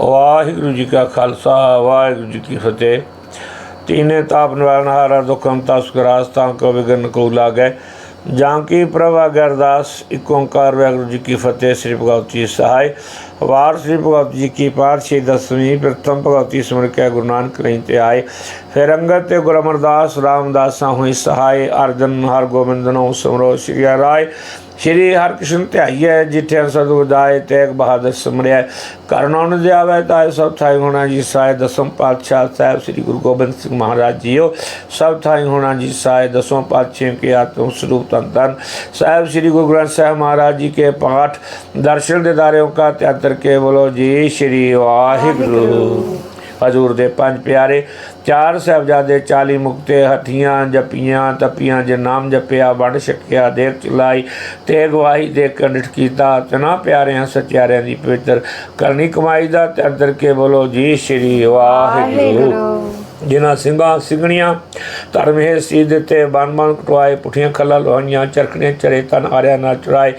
ਵਾਹਿਗੁਰੂ ਜੀ ਕਾ ਖਾਲਸਾ, ਵਾਹਿਗੁਰੂ ਜੀ ਕੀ ਫਤਿਹ। ਤੀਨੇ ਤਾਪ ਨਿਵਾਰਨ ਹਾਰਾ ਦੁਖਮ ਤਸਕਰਾਸ ਤਾਂ ਕੋ ਵਿਗਨ ਕੋ ਲਾਗੈ। ਜਾਂ ਕੀ ਪ੍ਰਭਾ ਗਰਦਾਸ ਇਕ ਓੰਕਾਰ ਵਾਹਿਗੁਰੂ ਜੀ ਕੀ ਫਤਿਹ, ਸ੍ਰੀ ਭਗਵਤੀ ਸਹਾਇ। ਵਾਰ ਸ੍ਰੀ ਭਗਵਤੀ ਜੀ ਕੀ ਪਾਤਸ਼ਾਹੀ ਦਸਵੀਂ ਪ੍ਰਥਮ ਭਗਵਤੀ ਸਿਮਰ ਕੇ ਗੁਰੂ ਨਾਨਕ ਰਹੀ ਤੇ ਆਏ। ਫਿਰ ਅੰਗਦ ਤੇ ਗੁਰੂ ਅਮਰਦਾਸ ਰਾਮਦਾਸਾਂ ਹੋਈ ਸਹਾਇ, ਅਰਜਨ ਹਰ ਗੋਬਿੰਦ ਨੂੰ ਸਿਮਰੋ ਸ੍ਰੀ ਰਾਏ। ਸ਼੍ਰੀ ਹਰਕ੍ਰਿਸ਼ਨ ਧਿਆਈਐ ਜਿਠੇ ਸਦੁ ਜਾਏ ਤੇਗ ਬਹਾਦਰ ਸਮਰਿਆ ਕਰਨਾ ਉਹਨ ਜਾਵੇ ਤਾਂ ਸਭ ਥਾਈ ਹੋਣਾ ਜੀ ਸਾਇ ਦਸਮ ਪਾਤਸ਼ਾਹ ਸਾਹਿਬ ਸ੍ਰੀ ਗੁਰੂ ਗੋਬਿੰਦ ਸਿੰਘ ਮਹਾਰਾਜ ਜੀਓ। ਸਭ ਥਾਈ ਹੋਣਾ ਜੀ ਸਾਇ ਦਸਮ ਪਾਤਸ਼ਾਹ ਕੇ ਆਤਮ ਸਰੂਪ ਤਨ ਤਨ। ਸਾਹਿਬ ਸ੍ਰੀ ਗੁਰੂ ਗ੍ਰੰਥ ਸਾਹਿਬ ਮਹਾਰਾਜ ਜੀ ਕੇ ਪਾਠ, ਦਰਸ਼ਨ ਦੇ ਦਾਰਿਓ ਕਾ ਤਿਆਤਰ ਕੇ ਬੋਲੋ ਜੀ, ਸ਼੍ਰੀ ਵਾਹਿਗੁਰੂ। ਹਜ਼ੂਰ ਦੇ ਪੰਜ ਪਿਆਰੇ, ਚਾਰ ਸਾਹਿਬਜ਼ਾਦੇ 40 ਮੁਕਤੇ ਹੱਥੀਆਂ ਜਪੀਆਂ, ਤਪੀਆਂ, ਜੇ ਨਾਮ ਜਪਿਆ, ਵੰਡ ਛਕਿਆ ਦੇਵ ਚਲਾਈ ਤੇ ਗਵਾਹੀ ਦੇ ਕੰਡਿਤ ਕੀਤਾ। ਤਨਾ ਪਿਆਰਿਆਂ, ਸਚਿਆਰਿਆਂ ਦੀ ਪਵਿੱਤਰ ਕਰਨੀ ਕਮਾਈ ਦਾ ਤੇ ਅੰਦਰ ਕੇ ਬੋਲੋ ਜੀ ਸ਼੍ਰੀ ਵਾਹਿਗੁਰੂ। ਜਿਨ੍ਹਾਂ ਸਿੰਘਾਂ ਸਿੰਘਣੀਆਂ ਧਰਮ ਹੈ ਸੀ ਦਿੱਤੇ ਬਨ ਬਨ ਕਟਵਾਏ ਪੁੱਠੀਆਂ ਖੱਲਾ ਲੋਹਾਈਆਂ ਚਰਖਣੇ ਚਰੇ ਤਨ ਆਰਿਆ ਨਾਲ ਚੁਰਾਏ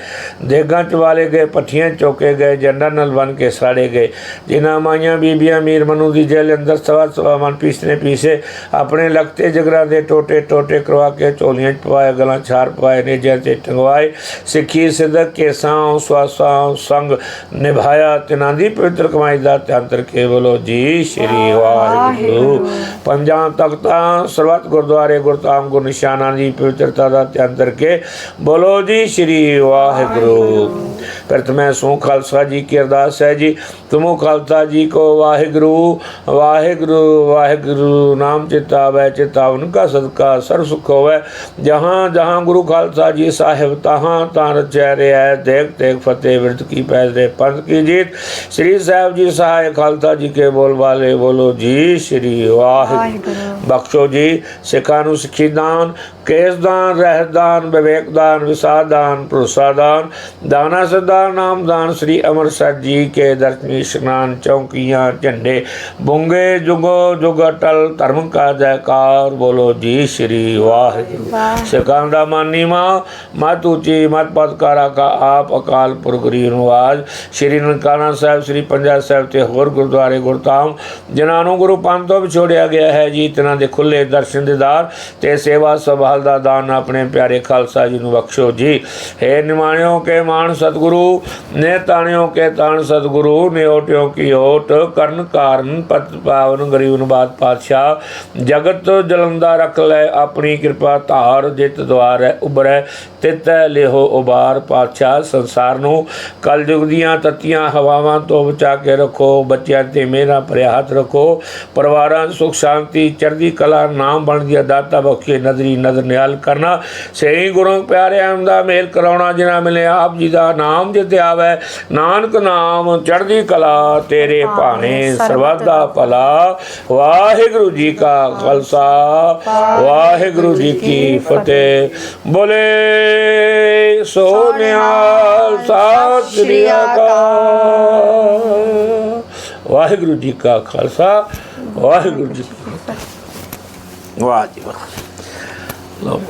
ਦੇਗਾਂ ਚ ਵਾਲੇ ਗਏ ਪੱਠੀਆਂ ਚੋਕੇ ਗਏ ਜੰਡਾਂ ਨਾਲ ਬਨ ਕੇ ਸਾੜੇ ਗਏ। ਜਿਨ੍ਹਾਂ ਮਾਈਆਂ ਬੀਬੀਆਂ ਮੀਰ ਮਨੂ ਦੀ ਜੇਲ ਅੰਦਰ ਸਵਾ ਸਵਾ ਮਨ ਪੀਸਨੇ ਪੀਸੇ ਆਪਣੇ ਲਗਤੇ ਜਗਰਾਂ ਦੇ ਟੋਟੇ ਟੋਟੇ ਕਰਵਾ ਕੇ ਝੋਲੀਆਂ ਚ ਪਵਾਏ ਗਲਾਂ ਛਾਰ ਪਵਾਏ ਨੇ ਤੇ ਟੰਗਵਾਏ। ਸਿੱਖੀ ਸਿੱਧਕ ਕੇ ਸਾਂ ਸਵਾਸਾਂ ਸੰਗ ਨਿਭਾਇਆ ਤਿਨਾਂ ਦੀ ਪਵਿੱਤਰ ਕਮਾਈ ਦਾ ਧਿਆਨ ਕੇ ਬੋਲੋ ਜੀ ਸ਼੍ਰੀ ਵਾਹਿਗੁਰੂ। ਪੰਜਾਂ ਤਖਤਾਂ, ਸਰਬੱਤ ਗੁਰਦੁਆਰੇ ਗੁਰਤਾਮ ਗੁਰ ਨਿਸ਼ਾਨਾ ਦੀ ਪਵਿੱਤਰਤਾ ਦਾ ਧਿਆਨ ਕਰਕੇ ਬੋਲੋ ਜੀ, ਸ਼੍ਰੀ ਵਾਹਿਗੁਰੂ। ਪ੍ਰਥਮੇ ਸੋ ਖਾਲਸਾ ਜੀ ਕੀ ਅਰਦਾਸ ਹੈ ਜੀ। ਤੁਮੋ ਖਾਲਸਾ ਜੀ ਕੋ ਵਾਹਿਗੁਰੂ ਵਾਹਿਗੁਰੂ ਵਾਹਿਗੁਰੂ, ਨਾਮ ਚਿਤਾਵੈ, ਚਿਤਾਵਨ ਕਾ ਸਦਕਾ ਸਰ ਸੁਖ ਹੋਵੇ। ਜਹਾਂ ਜਹਾਂ ਗੁਰੂ ਖਾਲਸਾ ਜੀ ਸਾਹਿਬ, ਤਹਾਂ ਤਾਂ ਰਚੈ ਰਿਹਾ ਦੇਖ ਦੇਖ ਫਤਿਹ ਵਿਰਤ ਕੀ ਪੈਜ ਦੇ ਪੰਥ ਕੀ ਜੀਤ। ਸ੍ਰੀ ਸਾਹਿਬ ਜੀ ਸਹਾਇ ਖਾਲਸਾ ਜੀ ਕੇ ਬੋਲ ਵਾਲੇ ਬੋਲੋ ਜੀ, ਸ਼੍ਰੀ ਵਾਹਿਗੁਰੂ ਬਖਸ਼ੋ ਜੀ ਸਿੱਖਾਂ ਨੂੰ ਸਿੱਖੀ ਦਾਨ ਕੇਸ ਦਾਨ ਰਹਿਤ ਦਾਨ ਵਿਵੇਕ ਦਾਨ ਵਿਸਾਰ ਦਾਨ ਭਰੋਸਾ ਦਾਨ ਦਾਨਾ ਸਦਾ ਨਾਮ ਦਾਨ ਸ੍ਰੀ ਅੰਮ੍ਰਿਤਸਰ ਜੀ ਕੇ ਦਰਸ਼ਨੀ ਇਸ਼ਨਾਨ ਚੌਕੀਆਂ ਝੰਡੇ ਬੁੰਗੇ ਜੁਗੋ ਜੁਗ ਅਟਲ ਧਰਮ ਕਾ ਜੈਕਾਰ ਬੋਲੋ ਜੀ ਸ਼੍ਰੀ ਵਾਹਿਗੁਰੂ। ਸਿੱਖਾਂ ਦਾ ਮਾਨੀ ਮਾਂ ਮਤ ਉੱਚੀ ਮਤ ਪਤਕਾਰਾ ਕਾ ਆਪ ਅਕਾਲ ਪੁਰਖ ਨਿਵਾਜ ਸ਼੍ਰੀ ਨਨਕਾਣਾ ਸਾਹਿਬ ਸ਼੍ਰੀ ਪੰਜਾ ਸਾਹਿਬ ਤੇ ਹੋਰ ਗੁਰਦੁਆਰੇ ਗੁਰਤਾਮ ਜਿਨ੍ਹਾਂ ਨੂੰ ਗੁਰੂ ਪੰਥ ਤੋਂ ਵਿਛੋੜਿਆ ਗਿਆ ਹੈ ਜੀ ਤਿਨਾਂ ਦੇ ਖੁੱਲੇ ਦਰਸ਼ਨ ਦੇਦਾਰ ਤੇ ਸੇਵਾ ਸੰਭਾਲ ਦਾ ਦਾਨ ਆਪਣੇ ਪਿਆਰੇ ਖਾਲਸਾ ਜੀ ਨੂੰ ਬਖਸ਼ੋ ਜੀ। ਹੈ ਨਿਮਾਣਿਓ ਕੇ ਮਾਨ ਸਤਿਗੁਰੂ, ਨੇ ਤਾਣਿਓ ਕੇ ਤਾਣ ਸਤਿਗੁਰੂ, ਨੇ ਓਟਿਓ ਕੀ ਓਟ, ਕਰਨ ਕਾਰਨ ਪਤ ਪਾਵਨ ਗਰੀਬ ਨਬਾਦ ਪਾਤਸ਼ਾਹ, ਜਗਤ ਜਲੰਦਾ ਰਖ ਲੈ ਆਪਣੀ ਕਿਰਪਾ ਧਾਰ, ਜਿਤ ਦਵਾਰ ਉਬਰੈ ਤਿਤ ਲਿਹੋ ਉਬਾਰ ਪਾਤਸ਼ਾਹ ਸੰਸਾਰ ਨੂੰ। ਕਲਯੁਗ ਦੀਆਂ ਤਤੀਆਂ ਹਵਾਵਾਂ ਤੋਂ ਬਚਾ ਕੇ ਰੱਖੋ, ਬੱਚਿਆਂ ਤੇ ਮੇਰਾ ਭਰਿਆ ਹੱਥ ਰੱਖੋ, ਪਰਿਵਾਰਾਂ 'ਚ ਸੁਖ ਸ਼ਾਂਤੀ ਚੜ੍ਹਦੀ ਕਲਾ ਨਾਮ ਬਣ ਦੀ ਦਾਤਾ ਬਖਸ਼ੇ ਨਦਰੀ ਨਦਰ ਨਿਹਾਲ ਕਰਨਾ। ਸਹੀ ਗੁਰੂ ਪਿਆਰਿਆਂ ਦਾ ਮੇਲ ਕਰਾਉਣਾ ਜਿਨ੍ਹਾਂ ਮਿਲੇ ਆਪ ਜੀ ਦਾ ਨਾਮ ਜਿਤੇ ਆਵੇ। ਨਾਨਕ ਨਾਮ ਚੜ੍ਹਦੀ ਕਲਾ ਤੇਰੇ ਭਾਣੇ ਸਰਬੱਤ ਦਾ ਭਲਾ। ਵਾਹਿਗੁਰੂ ਜੀ ਕਾ ਖਾਲਸਾ ਵਾਹਿਗੁਰੂ ਜੀ ਕੀ ਫਤਿਹ। ਬੋਲੇ ਸੋ ਨਿਹਾਲ ਸਤਿ ਸ੍ਰੀ ਅਕਾਲ। ਵਾਹਿਗੁਰੂ ਜੀ ਕਾ ਖਾਲਸਾ। ਵਾਹਿਗੁਰੂ ਜੀ। ਵਾਹ ਜੀ ਵਾਹ। ਲਓ